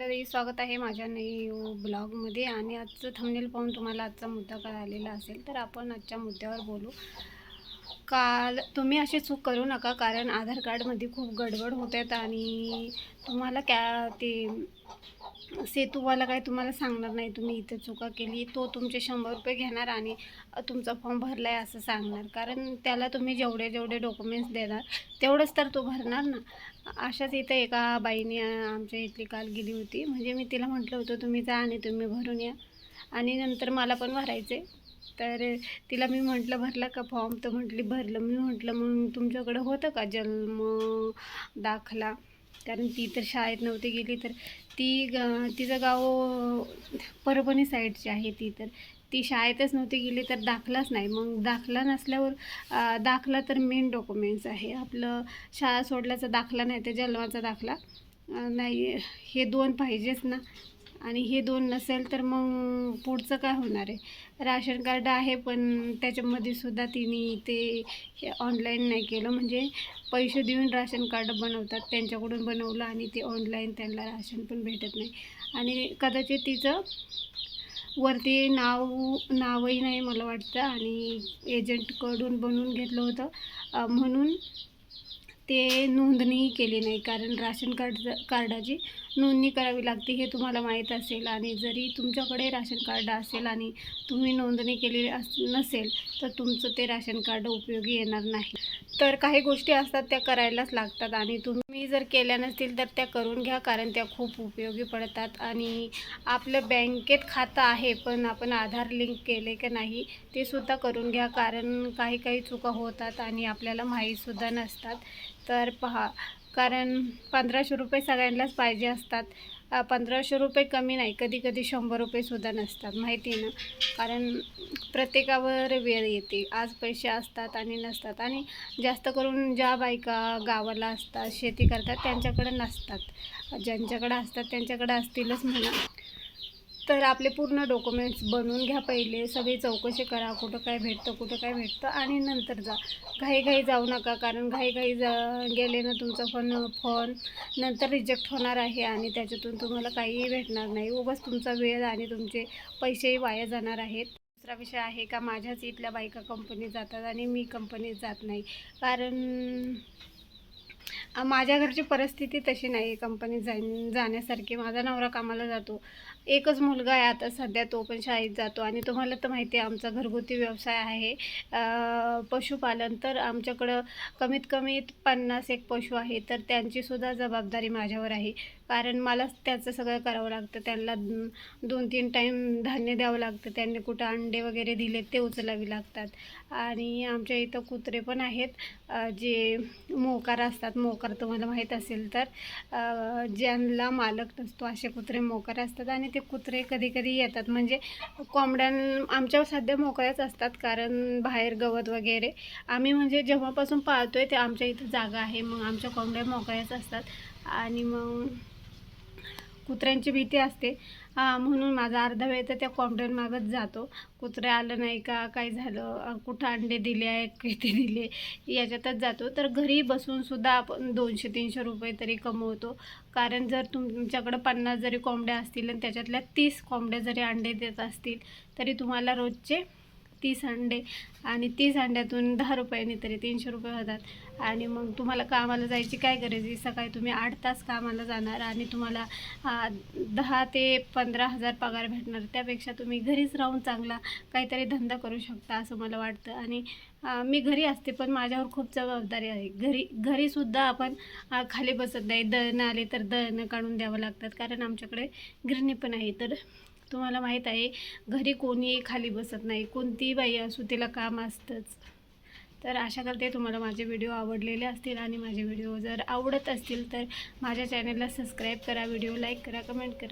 मंडळी स्वागत आहे माझ्या नवी ब्लॉगमध्ये आणि आजचं थंबनेल पाहून तुम्हाला आजचा मुद्दा कळालेला असेल तर आपण आजच्या मुद्द्यावर बोलू. काल तुम्ही अशी चूक करू नका कारण आधार कार्डमध्ये खूप गडबड होत आहेत आणि तुम्हाला क्या ते सेतूवाला काय तुम्हाला सांगणार नाही. तुम्ही इथे चुका केली तो तुमचे शंभर रुपये घेणार आणि तुमचा फॉर्म भरला आहे असं सांगणार. कारण त्याला तुम्ही जेवढे जेवढे डॉक्युमेंट्स देणार तेवढंच तर तो भरणार ना. अशाच इथं एका बाईने आमच्या इथली काल गेली होती. म्हणजे मी तिला म्हटलं होतं तुम्ही जा आणि तुम्ही भरून या. आणि नंतर मला पण भरायचे. तर तिला मी म्हटलं भरला का फॉर्म? तर म्हटली भरलं. मी म्हटलं मग तुमच्याकडं होतं का जन्म दाखला? कारण ती तर शाळेत नव्हती गेली तर ती ग तिचं गाव परभणी साईडची आहे ती तर. ती शाळेतच नव्हती गेली तर दाखलाच नाही. मग दाखला नसल्यावर दाखला तर मेन डॉक्युमेंट्स आहे. आपलं शाळा सोडल्याचा दाखला नाही तर जन्माचा दाखला नाही हे दोन पाहिजेच ना. आणि हे दोन नसेल तर मग पुढचं काय होणार आहे? राशन कार्ड आहे पण त्याच्यामध्ये सुद्धा तिने ते हे ऑनलाईन नाही केलं. म्हणजे पैसे देऊन राशन कार्ड बनवतात त्यांच्याकडून बनवलं आणि ते ऑनलाईन त्यांना राशन पण भेटत नाही. आणि कदाचित तिचं वरती नाव नावही नाही मला वाटतं. आणि एजंटकडून बनवून घेतलं होतं. म्हणून ते नोंदणीही केली नाही कारण राशन कार्ड कार्डाची नोंदणी करावी लागते हे तुम्हाला माहीत असेल आणि जरी तुमच्याकडे राशन कार्ड असेल आणि तुम्ही नोंदणी केलेली अस नसेल तर तुमचं ते राशन कार्ड उपयोगी येणार नाही. तर काही गोष्टी असतात त्या करायलाच लागतात आणि तुम्ही जर केल्या नसतील तर त्या करून घ्या कारण त्या खूप उपयोगी पडतात आणि आपलं बँकेत खातं आहे पण आपण आधार लिंक केले की नाही ते सुद्धा करून घ्या कारण काही काही चुका होतात आणि आपल्याला माहीतसुद्धा नसतात. तर पहा कारण पंधराशे रुपये सगळ्यांनाच पाहिजे असतात. पंधराशे रुपये कमी नाही कधी कधी शंभर रुपयेसुद्धा नसतात माहिती आहे ना? कारण प्रत्येकावर वेळ येते. आज पैसे असतात आणि नसतात आणि जास्त करून ज्या बायका गावाला असतात शेती करतात त्यांच्याकडे नसतात. ज्यांच्याकडे असतात त्यांच्याकडे असतीलच म्हणा. तर आपले पूर्ण डॉक्युमेंट्स बनवून घ्या पहिले. सगळी चौकशी करा कुठं काय भेटतं कुठं काय भेटतं आणि नंतर जा. घाईघाई जाऊ नका कारण घाईघाई जा गेले ना तुमचा फोन फोन नंतर रिजेक्ट होणार आहे आणि त्याच्यातून तुम्हाला काहीही भेटणार नाही. उगाच तुमचा वेळ आणि तुमचे पैसेही वाया जाणार आहेत. दुसरा विषय आहे का? माझ्याच इथल्या बायका कंपनीत जातात आणि मी कंपनीत जात नाही. कारण माझ्या घरची परिस्थिती तशी नाही आहे कंपनीत जाईन जाण्यासारखी. माझा नवरा कामाला जातो. एकच मुलगा आहे आता सध्या. तो पण शाळेत जातो. आणि तुम्हाला तर माहिती आहे आमचा घरगुती व्यवसाय आहे. पशुपालन तर आमच्याकडं कमीत कमी पन्नास एक पशु आहे. तर त्यांचीसुद्धा जबाबदारी माझ्यावर आहे. कारण मला त्याचं सगळं करावं लागतं. त्यांना दोन तीन टाईम धान्य द्यावं लागतं. त्यांनी कुठं अंडे वगैरे दिले ते उचलावी लागतात. आणि आमच्या इथं कुत्रे पण आहेत. जे मोकार असतात मोकार तुम्हाला माहीत असेल तर ज्यांना मालक नसतो असे कुत्रे मोकर असतात आणि ते कुत्रे कधी कधी येतात. म्हणजे कोंबड्यां आमच्या सध्या मोकळ्याच असतात कारण बाहेर गवत वगैरे. आम्ही म्हणजे जेव्हापासून पाळतो आहे ते आमच्या इथं जागा आहे. मग आमच्या कोंबड्या मोकळ्याच असतात. आणि मग कुत्र्यांची भीती असते. म्हणून माझा अर्धा वेळ तर त्या कोंबड्यांमागच जातो. कुत्रे आलं नाही का? काय झालं? कुठं अंडे दिले आहे किती दिले? याच्यातच जातो. तर घरी बसूनसुद्धा आपण दोनशे तीनशे रुपये तरी कमवतो. कारण जर तुमच्याकडं पन्नास जरी कोंबड्या असतील आणि त्याच्यातल्या तीस कोंबड्या जरी अंडे देत असतील तरी तुम्हाला रोजचे तीस अंडे आणि तीस अंड्यातून दहा रुपयाने तरी तीनशे रुपये होतात. आणि मग तुम्हाला कामाला जायची काय गरज आहे? सकाळी तुम्ही आठ तास कामाला जाणार आणि तुम्हाला दहा ते पंधरा हजार पगार भेटणार. त्यापेक्षा तुम्ही घरीच राहून चांगला काहीतरी धंदा करू शकता असं मला वाटतं. आणि मी घरी असते पण माझ्यावर खूप जबाबदारी आहे. घरी घरीसुद्धा आपण खाली बसत नाही. दळणं आले तर दळणं काढून द्यावं लागतात. कारण आमच्याकडे गिरणी पण आहे. तर तुम्हाला माहीत आहे घरी कोणीही खाली बसत नाही कोणतीही बाई असू तिला काम असतंच. तर आशा करते तुम्हाला माझे व्हिडिओ आवडलेले असतील आणि माझे व्हिडिओ जर आवडत असतील तर माझ्या चॅनलला सबस्क्राईब करा व्हिडिओ लाईक करा कमेंट करा.